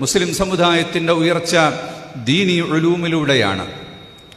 മുസ്ലിം സമുദായത്തിന്റെ ഉയർച്ച ദീനി ഒലൂമിലൂടെയാണ്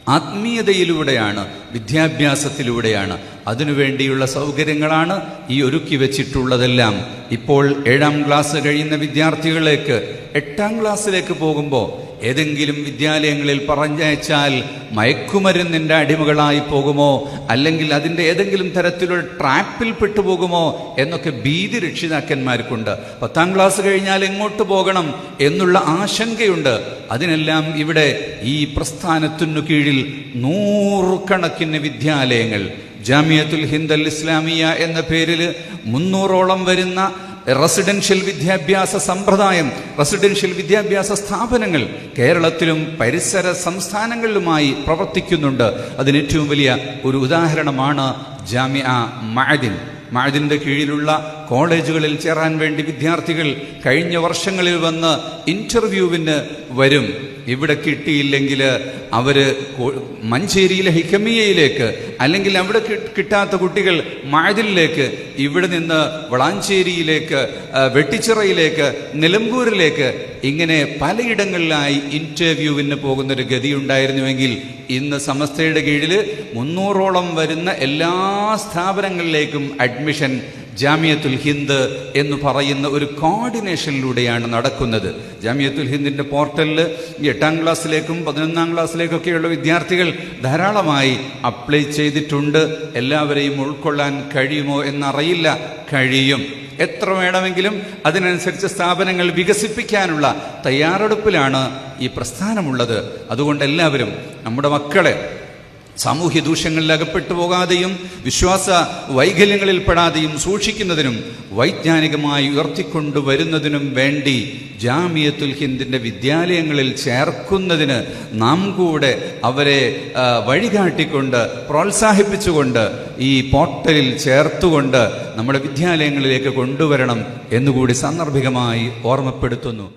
ആത്മീയതയിലൂടെയാണ് വിദ്യാഭ്യാസത്തിലൂടെയാണ്. അതിനുവേണ്ടിയുള്ള സൗകര്യങ്ങളാണ് ഈ ഒരുക്കി വെച്ചിട്ടുള്ളതെല്ലാം. ഇപ്പോൾ ഏഴാം ക്ലാസ് കഴിയുന്ന വിദ്യാർത്ഥികളിലേക്ക് എട്ടാം ക്ലാസ്സിലേക്ക് പോകുമ്പോൾ ഏതെങ്കിലും വിദ്യാലയങ്ങളിൽ പറഞ്ഞയച്ചാൽ മയക്കുമരുന്നിന്റെ അടിമകളായി പോകുമോ? അല്ലെങ്കിൽ അതിന്റെ ഏതെങ്കിലും തരത്തിലുള്ള ട്രാപ്പിൽ പെട്ടുപോകുമോ? എന്നൊക്കെ ഭീതി രക്ഷിതാക്കന്മാർക്കുണ്ട്. പത്താം ക്ലാസ് കഴിഞ്ഞാൽ എങ്ങോട്ട് പോകണം എന്നുള്ള ആശങ്കയുണ്ട്. അതിനെല്ലാം ഇവിടെ ഈ പ്രസ്ഥാനത്തിനു കീഴിൽ നൂറുകണക്കിന് വിദ്യാലയങ്ങൾ. ജാമിയത്തുൽ ഹിന്ദൽ ഇസ്ലാമിയ എന്ന പേരിൽ മുന്നൂറോളം വരുന്ന റെസിഡൻഷ്യൽ വിദ്യാഭ്യാസ സമ്പ്രദായം റെസിഡൻഷ്യൽ വിദ്യാഭ്യാസ സ്ഥാപനങ്ങൾ കേരളത്തിലും പരിസര സംസ്ഥാനങ്ങളിലുമായി പ്രവർത്തിക്കുന്നുണ്ട്. അതിന് ഏറ്റവും വലിയ ഒരു ഉദാഹരണമാണ് ജാമ്യ മഅദിൻ. മഅദിന്റെ കീഴിലുള്ള കോളേജുകളിൽ ചേരാൻ വേണ്ടി വിദ്യാർത്ഥികൾ കഴിഞ്ഞ വർഷങ്ങളിൽ വന്ന് ഇന്റർവ്യൂവിന് വരും. ഇവിടെ കിട്ടിയില്ലെങ്കിൽ അവർ മഞ്ചേരിയിലെ ഹിക്കമിയയിലേക്ക് അല്ലെങ്കിൽ അവിടെ കിട്ടാത്ത കുട്ടികൾ മഴതിലേക്ക് ഇവിടെ നിന്ന് വളാഞ്ചേരിയിലേക്ക് വെട്ടിച്ചിറയിലേക്ക് നിലമ്പൂരിലേക്ക് ഇങ്ങനെ പലയിടങ്ങളിലായി ഇന്റർവ്യൂവിന് പോകുന്നൊരു ഗതിയുണ്ടായിരുന്നുവെങ്കിൽ ഇന്ന് സമസ്തയുടെ കീഴിൽ മുന്നൂറോളം വരുന്ന എല്ലാ സ്ഥാപനങ്ങളിലേക്കും അഡ്മിഷൻ ജാമിയത്തുൽ ഹിന്ദ് എന്ന് പറയുന്ന ഒരു കോർഡിനേഷനിലൂടെയാണ് നടക്കുന്നത്. ജാമിയത്തുൽ ഹിന്ദിന്റെ പോർട്ടലിൽ എട്ടാം ക്ലാസ്സിലേക്കും പതിനൊന്നാം ക്ലാസ്സിലേക്കൊക്കെയുള്ള വിദ്യാർത്ഥികൾ ധാരാളമായി അപ്ലൈ ചെയ്തിട്ടുണ്ട്. എല്ലാവരെയും ഉൾക്കൊള്ളാൻ കഴിയുമോ എന്നറിയില്ല. കഴിയും. എത്ര വേണമെങ്കിലും അതിനനുസരിച്ച് സ്ഥാപനങ്ങൾ വികസിപ്പിക്കാനുള്ള തയ്യാറെടുപ്പിലാണ് ഈ പ്രസ്ഥാനമുള്ളത്. അതുകൊണ്ട് എല്ലാവരും നമ്മുടെ മക്കളെ സാമൂഹ്യ ദൂഷ്യങ്ങളിൽ അകപ്പെട്ടു പോകാതെയും വിശ്വാസ വൈകല്യങ്ങളിൽ പെടാതെയും സൂക്ഷിക്കുന്നതിനും വൈജ്ഞാനികമായി ഉയർത്തിക്കൊണ്ടുവരുന്നതിനും വേണ്ടി ജാമിയത്തുൽ ഹിന്ദിന്റെ വിദ്യാലയങ്ങളിൽ ചേർക്കുന്നതിന് നാം കൂടെ അവരെ വഴികാട്ടിക്കൊണ്ട് പ്രോത്സാഹിപ്പിച്ചുകൊണ്ട് ഈ പോർട്ടലിൽ ചേർത്തുകൊണ്ട് നമ്മുടെ വിദ്യാലയങ്ങളിലേക്ക് കൊണ്ടുവരണം എന്നുകൂടി സാന്ദർഭികമായി ഓർമ്മപ്പെടുത്തുന്നു.